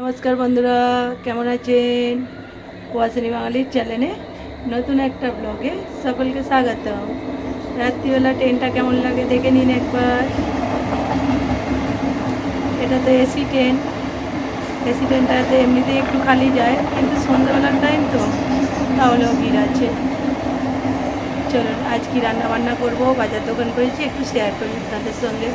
নমস্কার বন্ধুরা, কেমন আছেন? কুয়াশানি বাঙালির চ্যানেলে নতুন একটা ব্লগে সকলকে স্বাগত রাত্রিবেলা ট্রেনটা কেমন লাগে দেখে নিন একবার। এটা তো এসি ট্রেন। এসি ট্রেনটাতে এমনিতেই একটু খালি যায়, কিন্তু সন্ধ্যাবেলার টাইম তো তাহলেও ভিড় আছে। চলুন, আজ কি রান্না বান্না করব? বাজার দোকান করেছি, একটু শেয়ার করি তাদের সঙ্গে।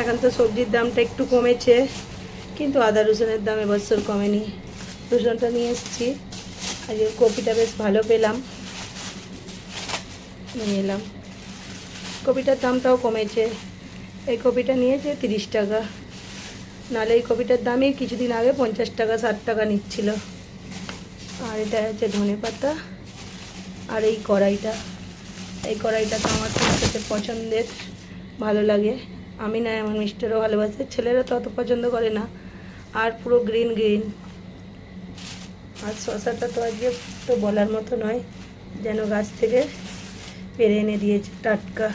এখন তো সবজির দামটা একটু কমেছে, কিন্তু আদা রসুনের দাম এবছর কমেনি। রসুনটা নিয়ে এসেছি। আজকে কপিটা বেশ ভালো পেলাম। নিয়ে এলাম। কপিটার দামটাও কমেছে। এই কপিটা নিয়েছে তিরিশ টাকা। নাহলে এই কপিটার দামই কিছুদিন আগে পঞ্চাশ টাকা, ষাট টাকা নিচ্ছিল। আর এটা হচ্ছে ধনে পাতা আর এই কড়াইটা। এই কড়াইটা তো আমার সবথেকে পছন্দের, ভালো লাগে। আমি না, আমার মিস্টারও ভালোবাসে, ছেলেরা তো অত পছন্দ করে না। আর পুরো গ্রিন গ্রিন আর শশাটা তো আজকে তো বলার মতো নয়, যেন গাছ থেকে পেরে এনে দিয়েছে টাটকা।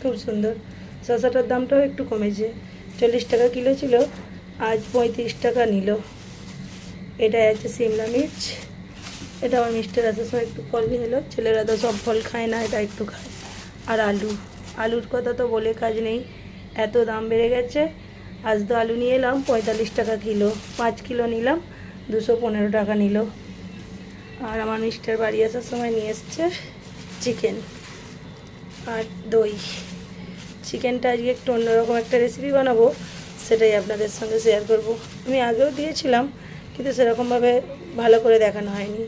খুব সুন্দর। শশাটার দামটাও একটু কমেছে, চল্লিশ টাকা কিলো ছিল, আজ পঁয়ত্রিশ টাকা নিল। এটা আছে সিমলা মির্চ। এটা আমার মিষ্টির আসার সময় একটু ফল নিয়ে এলো। ছেলেরা তো সব ফল খায় না এটা একটু খায়। আর আলু, আলুর কথা তো বলে কাজ নেই। এত দাম বেড়ে গেছে। আজ তো আলু নিয়ে এলাম, পঁয়তাল্লিশ টাকা কিলো। পাঁচ কিলো নিলাম, দুশো পনেরো টাকা নিল। আর আমার মিস্টার বাড়ি আসার সময় নিয়ে এসছে চিকেন আর দই। চিকেনটা আজকে একটু অন্যরকম একটা রেসিপি বানাবো, সেটাই আপনাদের সঙ্গে শেয়ার করব। আমি আগেও দিয়েছিলাম, কিন্তু সেরকমভাবে ভালো করে দেখানো হয়নি।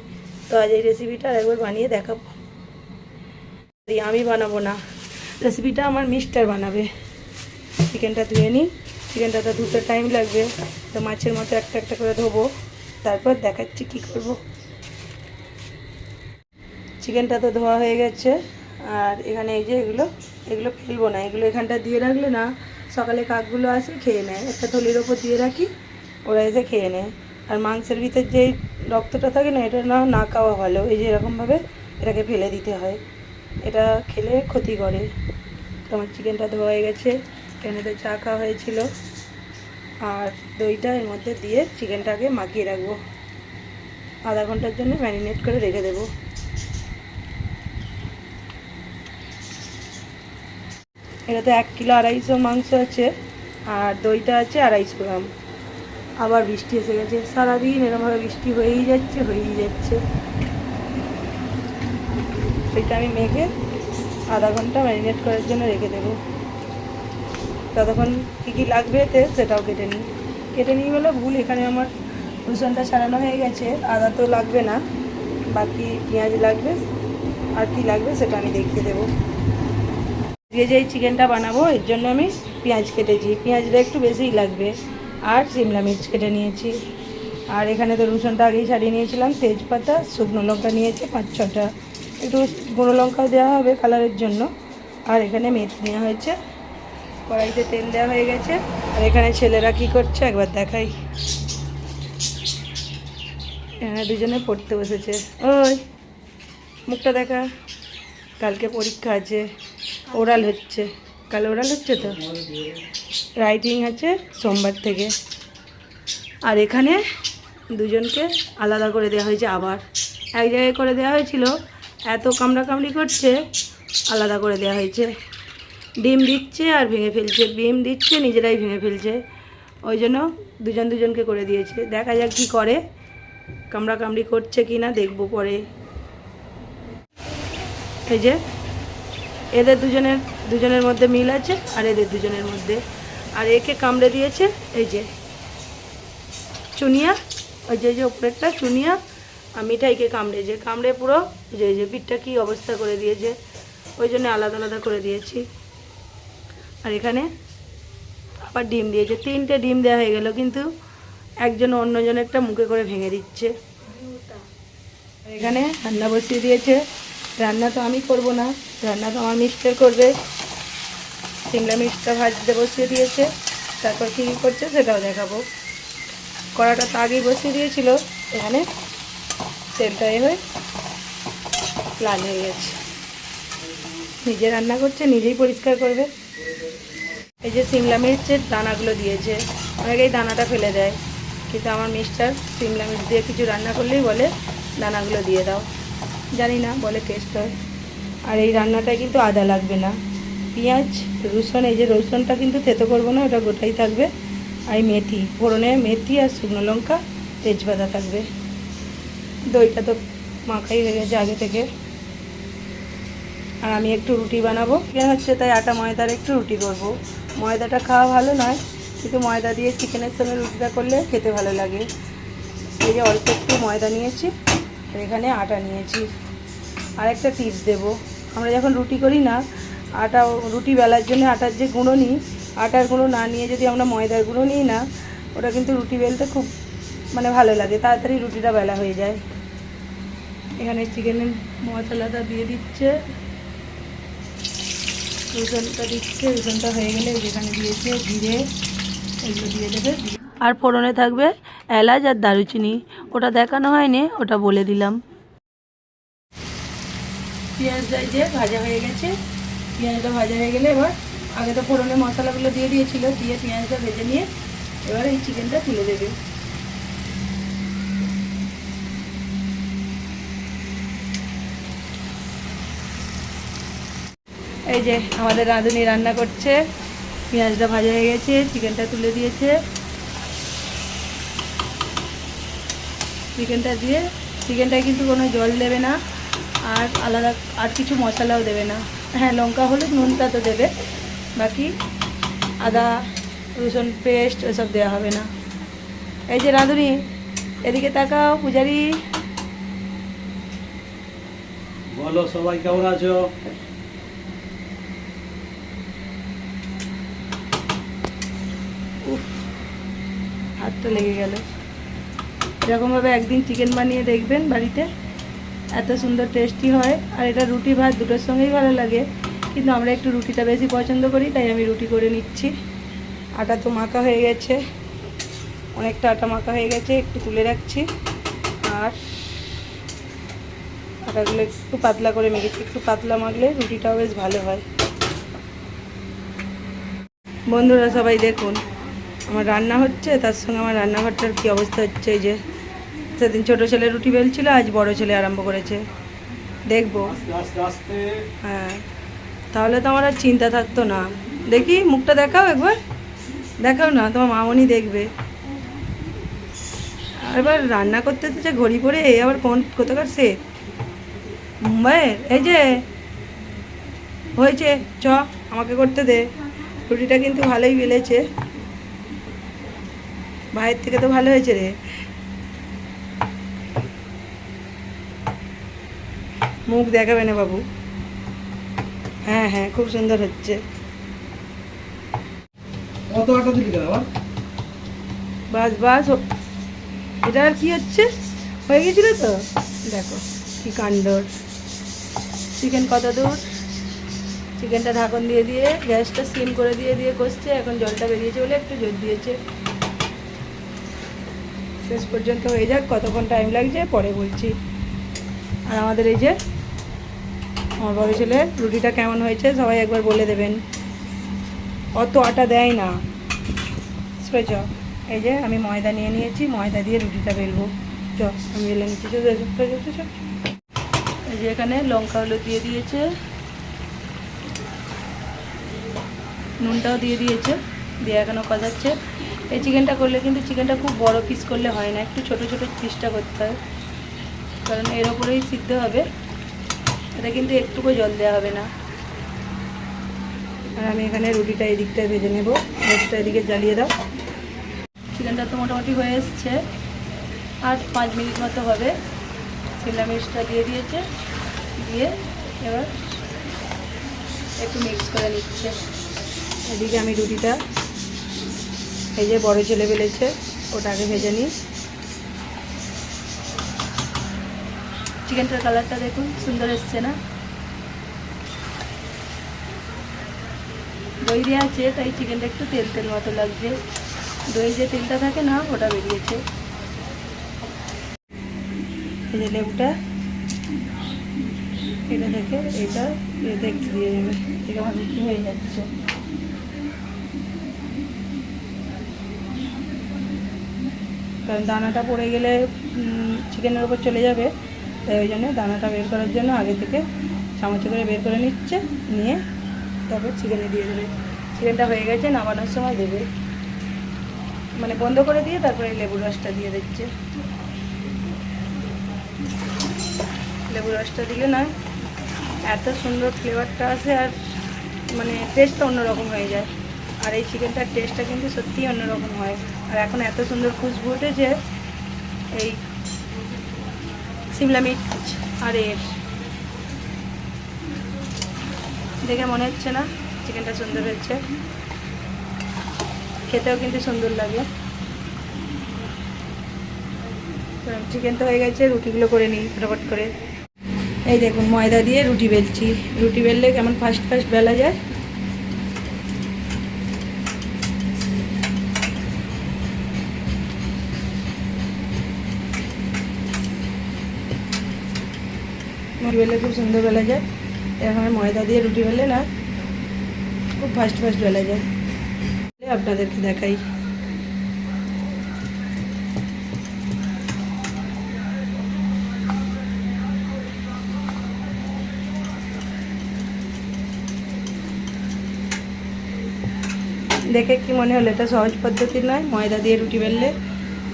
তো আজ এই রেসিপিটা একবার বানিয়ে দেখাবো। আমি বানাবো না রেসিপিটা আমার মিস্টার বানাবে। চিকেনটা ধুয়ে নিই চিকেনটা তো ধুতে টাইম লাগবে। তো মাছের মতো একটা একটা করে ধোবো। তারপর দেখাচ্ছি কি করব। চিকেনটা তো ধোয়া হয়ে গেছে। আর এখানে এই যে এগুলো এগুলো ফেলব না। এগুলো এখানটা দিয়ে রাখলে না, সকালে কাকগুলো আসে, খেয়ে নেয়। একটা থলির ওপর দিয়ে রাখি, ওরা এসে খেয়ে নেয়। আর মাংসের ভিতর যে রক্তটা থাকে না, এটা না না খাওয়া ভালো। এই যে এরকমভাবে এটাকে ফেলে দিতে হয়। এটা খেলে ক্ষতি করে। আমার চিকেনটা ধোয়া হয়ে গেছে। এখানে তো চা খাওয়া হয়েছিল। আর দইটা এর মধ্যে দিয়ে চিকেনটাকে মাখিয়ে রাখব। আধা ঘণ্টার জন্য ম্যারিনেট করে রেখে দেবো। এটাতে এক কিলো আড়াইশো মাংস আছে। আর দইটা আছে আড়াইশো গ্রাম। আবার বৃষ্টি এসে গেছে। সারাদিন এরকমভাবে বৃষ্টি হয়েই যাচ্ছে হয়েই যাচ্ছে। সেটা আমি মেঘে আধা ঘণ্টা ম্যারিনেট করার জন্য রেখে দেবো। ততক্ষণ কী কী লাগবে এতে সেটাও কেটে নিই। কেটে নিই বলে ভুল, এখানে আমার রসুনটা ছাড়ানো হয়ে গেছে। আদা তো লাগবে না, বাকি পেঁয়াজ লাগবে, আর কি লাগবে সেটা আমি দেখিয়ে দেবো। দিয়ে যে চিকেনটা বানাবো, এর জন্য আমি পেঁয়াজ কেটেছি। পেঁয়াজটা একটু বেশিই লাগবে। আর সিমলা মির্চ কেটে নিয়েছি। আর এখানে তো রসুনটা আগেই ছাড়িয়ে নিয়েছিলাম, তেজপাতা, শুকনো লঙ্কা নিয়েছি, পাঁচ ছটা। একটু গুঁড়ো লঙ্কাও দেওয়া হবে কালারের জন্য। আর এখানে মেথি নেওয়া হয়েছে। কড়াইতে তেল দেওয়া হয়ে গেছে। আর এখানে ছেলেরা কি করছে একবার দেখাই। এখানে দুজনে পড়তে বসেছে। ওই, মুখটা দেখা। কালকে পরীক্ষা আছে, ওরাল হচ্ছে। কাল ওরাল হচ্ছে তো। রাইটিং আছে সোমবার থেকে। আর এখানে দুজনকে আলাদা করে দেওয়া হয়েছে আবার। এক জায়গায় করে দেওয়া হয়েছিল, এত কামড়া কামড়ি করছে, আলাদা করে দেওয়া হয়েছে। ডিম দিচ্ছে আর ভেঙে ফেলছে, ডিম দিচ্ছে, নিজেরাই ভেঙে ফেলছে। ওই জন্য দুজন দুজনকে করে দিয়েছে। দেখা যাক কী করে কামড়া কামড়ি করছে কি না দেখব পরে। এই যে, এদের দুজনের দুজনের মধ্যে মিল আছে, আর এদের দুজনের মধ্যে। আর একে কামড়ে দিয়েছে, এই যে চুনিয়া, ওই যে যে ওপরেরটা চুনিয়া আর মিঠাইকে কামড়েছে কামড়ে পুরো যে যে পিঠটা কী অবস্থা করে দিয়েছে, ওই জন্য আলাদা আলাদা করে দিয়েছি। আর এখানে আবার ডিম দিয়েছে। তিনটে ডিম দেওয়া হয়ে গেল, কিন্তু একজন অন্যজন একটা মুখে করে ভেঙে দিচ্ছে। এখানে রান্না বসিয়ে দিয়েছে রান্না তো আমি করব না, রান্না তো আমার মিস্টার করবে। সিমলা মির্চটা ভাজতে বসিয়ে দিয়েছে, তারপর কী কী করছে সেটাও দেখাবো। কড়াটা তো আগেই বসিয়ে দিয়েছিল, এখানে তেলটা এ হয়ে লাল হয়ে গেছে। নিজে রান্না করছে, নিজেই পরিষ্কার করবে। এই যে সিমলা মির্চের দানাগুলো দিয়েছে, অনেকেই দানাটা ফেলে দেয়, কিন্তু আমার মিস্টার সিমলা মির্চ দিয়ে কিছু রান্না করলেই বলে, দানাগুলো দিয়ে দাও। জানি না বলে টেস্ট হয়। আর এই রান্নাটায় কিন্তু আদা লাগবে না। পেঁয়াজ, রসুন, এই যে রসুনটা কিন্তু থেতো করব না, ওটা গোটাই থাকবে। আর মেথি, ফোড়নে মেথি আর শুকনো লঙ্কা, তেজপাতা থাকবে। দইটা তো মাখাই হয়ে গেছে আগে থেকে। আর আমি একটু রুটি বানাবো। চিকেন হচ্ছে তাই আটা, ময়দার একটু রুটি করব। ময়দাটা খাওয়া ভালো নয়, কিন্তু ময়দা দিয়ে চিকেনের সঙ্গে রুটিটা করলে খেতে ভালো লাগে। এই যে অল্প একটু ময়দা নিয়েছি, আর এখানে আটা নিয়েছি। আর একটা টিপস দেবো। আমরা যখন রুটি করি না, আটা, রুটি বেলার জন্য আটার যে গুঁড়ো নিই, আটার গুঁড়ো না নিয়ে যদি আমরা ময়দার গুঁড়ো নিই না, ওটা কিন্তু রুটি বেলতে খুব মানে ভালো লাগে। তাড়াতাড়ি রুটিটা বেলা হয়ে যায়। এখানে চিকেনের মশলাটা দিয়ে দিচ্ছে। রসুনটা দিচ্ছে, রসুনটা হয়ে গেলে যেখানে দিয়েছে জিরে, এগুলো দিয়ে দেবে। আর ফোড়নে থাকবে এলাচ আর দারুচিনি। ওটা দেখানো হয়নি, ওটা বলে দিলাম। পেঁয়াজটা যে ভাজা হয়ে গেছে। পেঁয়াজটা ভাজা হয়ে গেলে এবার আগে তো ফোড়নে মশলাগুলো দিয়ে দিয়েছিল, দিয়ে পেঁয়াজটা ভেজে নিয়ে এবার এই চিকেনটা তুলে দেবে। এই যে আমাদের রাঁধুনি রান্না করছে, পেঁয়াজটা ভাজা হয়ে গেছে চিকেনটা তুলে দিয়েছে। চিকেনটা দিয়ে চিকেনটায় কিন্তু কোনো জল দেবে না। আর আলাদা আর কিছু মশলাও দেবে না। হ্যাঁ লঙ্কা হলুদ নুনটা তো দেবে। বাকি আদা রসুন পেস্ট এসব দেওয়া হবে না। এই যে রাঁধুনি এদিকে তাকাও পূজারি। বলো সবাই কেমন আছো? হাতটা লেগে গেল। এরকমভাবে একদিন চিকেন বানিয়ে দেখবেন বাড়িতে। এত সুন্দর টেস্টি হয়, আর এটা রুটি ভাত দুটোর সঙ্গেই ভালো লাগে। কিন্তু আমরা একটু রুটিটা বেশি পছন্দ করি, তাই আমি রুটি করে নিচ্ছি। আটা তো মাখা হয়ে গেছে। অনেকটা আটা মাখা হয়ে গেছে, একটু তুলে রাখছি। আর আটাগুলো একটু পাতলা করে মেখেছি, একটু পাতলা মাখলে রুটিটাও বেশ ভালো হয়। বন্ধুরা সবাই দেখুন, আমার রান্না হচ্ছে, তার সঙ্গে আমার রান্নাঘরটার কী অবস্থা হচ্ছে এই যে সেদিন ছোটো ছেলে রুটি বেলছিল আজ বড় ছেলে আরম্ভ করেছে। দেখব। হ্যাঁ। তাহলে তো আমার আর চিন্তা থাকতো না। দেখি মুখটা দেখাও একবার। দেখাও না তোমার মামনি দেখবে। এবার রান্না করতে তো যে ঘড়ি পরে আবার কোন কোথাকার সে? মুম্বাইয়ের? এই যে হয়েছে চ আমাকে করতে দে। রুটিটা কিন্তু ভালোই বেলেছে। ভাইয়ের থেকে তো ভালো হয়েছে রে। মুখ দেখাবে না বাবু। হ্যাঁ হ্যাঁ খুব সুন্দর হচ্ছে। কত আটা দিলি কেন আবার? বাস বাস এটা আর কি হচ্ছে? হয়ে গেছিল তো? দেখো কি কাণ্ডর চিকেন কত দূর। চিকেনটা ঢাকন দিয়ে দিয়ে গ্যাসটা সিম করে দিয়ে দিয়ে কষছে। এখন জলটা বেরিয়েছে বলে একটু জল দিয়েছে। শেষ পর্যন্ত হয়ে যাক কতক্ষণ টাইম লাগছে? পরে বলছি। আর আমাদের এই যে আমার বড় রুটিটা কেমন হয়েছে সবাই একবার বলে দেবেন। অত আটা দেয় না। চ। এই যে আমি ময়দা নিয়ে নিয়েছি, ময়দা দিয়ে রুটিটা বেলবো। চ, আমি বেলে নিচ্ছি। এই যে এখানে লঙ্কা হলুদ দিয়ে দিয়েছে। নুনটাও দিয়ে দিয়েছে, দিয়ে এখনও কষাচ্ছে। এই চিকেনটা করলে কিন্তু চিকেনটা খুব বড় পিস করলে হয় না, একটু ছোট ছোট পিসটা করতে হয়। কারণ এর ওপরেই সিদ্ধ হবে। এটা কিন্তু একটুকু জল দেওয়া হবে না। আর আমি এখানে রুটিটা এই দিকটায় ভেজে নেব। গ্যাসটা এদিকে জ্বালিয়ে দাও। চিকেনটা তো মোটামুটি হয়ে এসছে। আর পাঁচ মিনিট মতো হবে। শিমলা মির্চটা দিয়ে দিয়েছে। দিয়ে এবার একটু মিক্স করে নিচ্ছে। এদিকে আমি রুটিটা যে বড় ছেলে বেলেছে, ওটাকে ভেজে নিই। চিকেনটার কালারটা দেখুন, সুন্দর এসছে না? দই দেওয়া আছে, তাই চিকেনটা একটু তেল তেল মতো লাগছে। দই যে তেলটা থাকে না, ওটা বেরিয়েছে। লেবুটা, এটা দেখে এটা এতে একটু দিয়ে দেবে আমার রুটি হয়ে যাচ্ছে। কারণ দানাটা পড়ে গেলে চিকেনের ওপর চলে যাবে। তাই ওই জন্য দানাটা বের করার জন্য আগে থেকে চামচে করে বের করে নিচ্ছে, নিয়ে তারপর চিকেনে দিয়ে দেবে। চিকেনটা হয়ে গেছে, নামানোর সময় দেবে। মানে বন্ধ করে দিয়ে তারপরে লেবুর রসটা দিয়ে দিচ্ছে। লেবুর রসটা দিলে না এত সুন্দর ফ্লেভারটা আসে আর মানে টেস্টটা অন্যরকম হয়ে যায়। আর এই চিকেনটার টেস্টটা কিন্তু সত্যিই অন্যরকম হয়। আর এখন এত সুন্দর খুশবু উঠেছে, এই সিমলা মির্চ আর এর। দেখে মনে হচ্ছে না চিকেনটা সুন্দর হচ্ছে খেতেও কিন্তু সুন্দর লাগে। চিকেন তো হয়ে গেছে, রুটিগুলো করে নিই ফটাফট করে। এই দেখুন, ময়দা দিয়ে রুটি বেলছি। রুটি বেললে কেমন ফাস্ট ফাস্ট বেলা যায় রুটি বেললে খুব সুন্দর বেলা যায়। এখন ময়দা দিয়ে রুটি বেললে না, খুব ফাস্ট ফাস্ট বেলা যায়। আপনাদেরকে দেখাই। দেখে কি মনে হলো, এটা সহজ পদ্ধতি নয়? ময়দা দিয়ে রুটি বেললে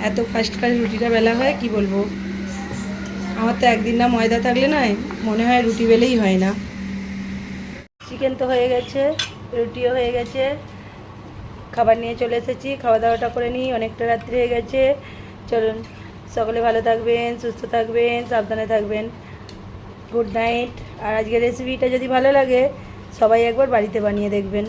এত ফাস্ট ফাস্ট রুটিটা বেলা হয়, কি বলব? আমার তো একদিন না ময়দা থাকলে নয় মনে হয় রুটি বেলেই হয় না। চিকেন তো হয়ে গেছে, রুটিও হয়ে গেছে। খাবার নিয়ে চলে এসেছি, খাওয়া দাওয়াটা করে নিই, অনেকটা রাত্রি হয়ে গেছে। চলুন, সকলে ভালো থাকবেন, সুস্থ থাকবেন, সাবধানে থাকবেন। গুড নাইট আর আজকের রেসিপিটা যদি ভালো লাগে, সবাই একবার বাড়িতে বানিয়ে দেখবেন।